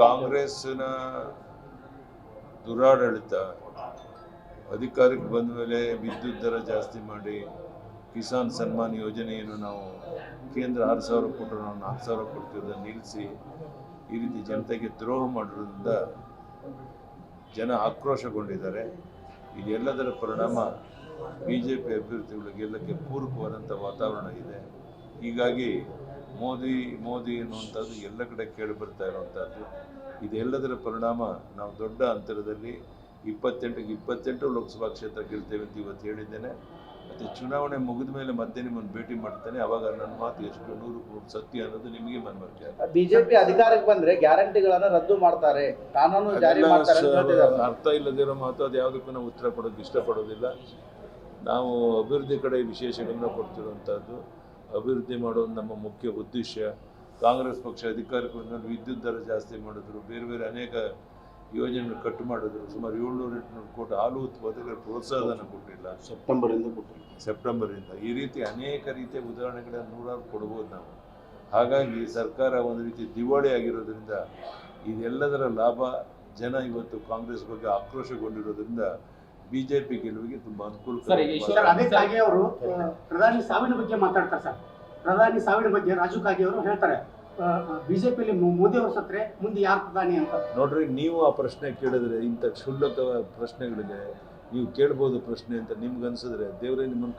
ಕಾಂಗ್ರೆಸ್ನ ದುರಾಡಳಿತ ಅಧಿಕಾರಕ್ಕೆ ಬಂದ ಮೇಲೆ ವಿದ್ಯುತ್ ದರ ಜಾಸ್ತಿ ಮಾಡಿ ಕಿಸಾನ್ ಸನ್ಮಾನ್ ಯೋಜನೆಯನ್ನು ನಾವು ಕೇಂದ್ರ ಆರು ಸಾವಿರ ಕೊಟ್ಟರು ನಾವು ನಾಲ್ಕು ಸಾವಿರ ಕೊಡ್ತಿರೋದನ್ನು ನಿಲ್ಲಿಸಿ ಈ ರೀತಿ ಜನತೆಗೆ ದ್ರೋಹ ಮಾಡಿರೋದ್ರಿಂದ ಜನ ಆಕ್ರೋಶಗೊಂಡಿದ್ದಾರೆ. ಇದೆಲ್ಲದರ ಪರಿಣಾಮ ಬಿ ಜೆ ಪಿ ಅಭ್ಯರ್ಥಿಗಳು ಗೆಲ್ಲಕ್ಕೆ ಪೂರಕವಾದಂಥ ವಾತಾವರಣ ಇದೆ. ಹೀಗಾಗಿ ಮೋದಿ ಮೋದಿ ಅನ್ನುವಂಥದ್ದು ಎಲ್ಲ ಕಡೆ ಕೇಳಿ ಬರ್ತಾ ಇರುವಂಥದ್ದು. ಇದೆಲ್ಲದರ ಪರಿಣಾಮ ನಾವು ದೊಡ್ಡ ಅಂತರದಲ್ಲಿ ಇಪ್ಪತ್ತೆಂಟಿಗೆ ಇಪ್ಪತ್ತೆಂಟು ಲೋಕಸಭಾ ಕ್ಷೇತ್ರ ಗೆಲ್ತೇವೆ ಅಂತ ಇವತ್ತು ಹೇಳಿದ್ದೇನೆ. ಮತ್ತು ಚುನಾವಣೆ ಮುಗಿದ ಮೇಲೆ ಮತ್ತೆ ನಿಮ್ಮನ್ನು ಭೇಟಿ ಮಾಡ್ತೇನೆ. ಅವಾಗ ನನ್ನ ಮಾತು ಎಷ್ಟು ನೂರು ಕೋಟಿ ಸತ್ಯ ಅನ್ನೋದು ನಿಮಗೆ ಮನವರಿಕೆ ಆಗುತ್ತೆ. ಬಿಜೆಪಿ ಅಧಿಕಾರಕ್ಕೆ ಬಂದ್ರೆ ಗ್ಯಾರಂಟಿಗಳನ್ನು ರದ್ದು ಮಾಡ್ತಾರೆ. ಕಾನೂನು ಜಾರಿ ಮಾಡ್ತಾರೆ ಅಂತ ಹೇಳ್ತಿದ್ದಾರೆ. ಅರ್ಥ ಇಲ್ಲದಿರೋ ಮಾತು ಅದು ಯಾವುದಕ್ಕೂ ನಾವು ಉತ್ತರ ಕೊಡೋಕೆ ಇಷ್ಟಪಡೋದಿಲ್ಲ. ನಾವು ಅಭಿವೃದ್ಧಿ ಕಡೆ ವಿಶೇಷ ಗಮನ ಕೊಡ್ತಿರುವಂಥದ್ದು. ಅಭಿವೃದ್ಧಿ ಮಾಡೋದು ನಮ್ಮ ಮುಖ್ಯ ಉದ್ದೇಶ. ಕಾಂಗ್ರೆಸ್ ಪಕ್ಷ ಅಧಿಕಾರಕ್ಕೆ ಬಂದ್ಮೇಲೆ ವಿದ್ಯುತ್ ದರ ಜಾಸ್ತಿ ಮಾಡಿದ್ರು ಬೇರೆ ಬೇರೆ ಅನೇಕ ಯೋಜನೆಗಳು ಕಟ್ ಮಾಡಿದ್ರು. ಸುಮಾರು ಏಳ್ನೂರು ಎಂಟುನೂರು ಕೋಟಿ ಹಾಲು ಉತ್ಪಾದಕರ ಪ್ರೋತ್ಸಾಹನ ಕೊಟ್ಟಿಲ್ಲ. ಸೆಪ್ಟೆಂಬರ್ ಇಂದ ಕೊಟ್ಟಿಲ್ಲ. ಸೆಪ್ಟೆಂಬರಿಂದ. ಈ ರೀತಿ ಅನೇಕ ರೀತಿಯ ಉದಾಹರಣೆಗಳನ್ನು ನೂರಾರು ಕೊಡ್ಬೋದು ನಾವು. ಹಾಗಾಗಿ ಸರ್ಕಾರ ಒಂದು ರೀತಿ ದಿವಾಳಿ ಆಗಿರೋದ್ರಿಂದ ಇದೆಲ್ಲದರ ಲಾಭ ಜನ ಇವತ್ತು ಕಾಂಗ್ರೆಸ್ ಬಗ್ಗೆ ಆಕ್ರೋಶಗೊಂಡಿರೋದ್ರಿಂದ ಬಿಜೆಪಿ ಗೆಲುವಿಗೆ ತುಂಬಾ ಅನುಕೂಲ ಸರ್, ಈಗ ಈಶ್ವರ ಸರ್ ಅವರು ಪ್ರಧಾನಿ ಸಾವಿನ ಬಗ್ಗೆ ಮಾತಾಡ್ತಾರೆ ಸರ್. ಪ್ರಧಾನಿ ಸಾವಿನ ಬಗ್ಗೆ ರಾಜು ಕಾಗೆ ಅವರು ಹೇಳ್ತಾರೆ ಬಿಜೆಪಿಯಲ್ಲಿ ಮೋದಿ ಅವರು ಸತ್ರೆ ಮುಂದೆ ಯಾರು ಪ್ರಧಾನಿ ಅಂತ. ನೋಡ್ರಿ, ನೀವು ಆ ಪ್ರಶ್ನೆ ಕೇಳಿದ್ರೆ ಇಂಥ ಕ್ಷುಲ್ಲಕ ಪ್ರಶ್ನೆಗಳಿಗೆ ನೀವು ಕೇಳ್ಬೋದು ಪ್ರಶ್ನೆ ಅಂತ ನಿಮ್ಗೆ ಅನ್ಸಿದ್ರೆ ದೇವರೇ ನಿಮ್ಮನ್ನು